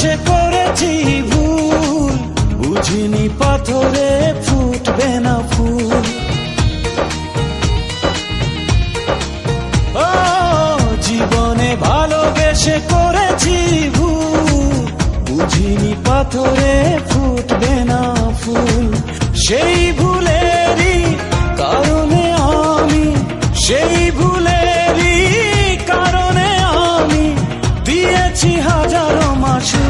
ভালোবেসে করেছি ভুল। বুঝিনি পাথরে ফুটবে না ফুল। ও, জীবনে ভালোবেসে করেছি ভুল। বুঝিনি পাথরে ফুটবে না ফুল। সেই ভুলেরই কারণে আমি, সেই ভুলেরই কারণে আমি দিয়েছি হাজারো মাসু বুঝিনি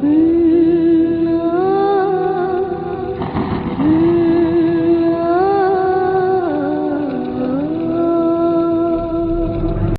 too.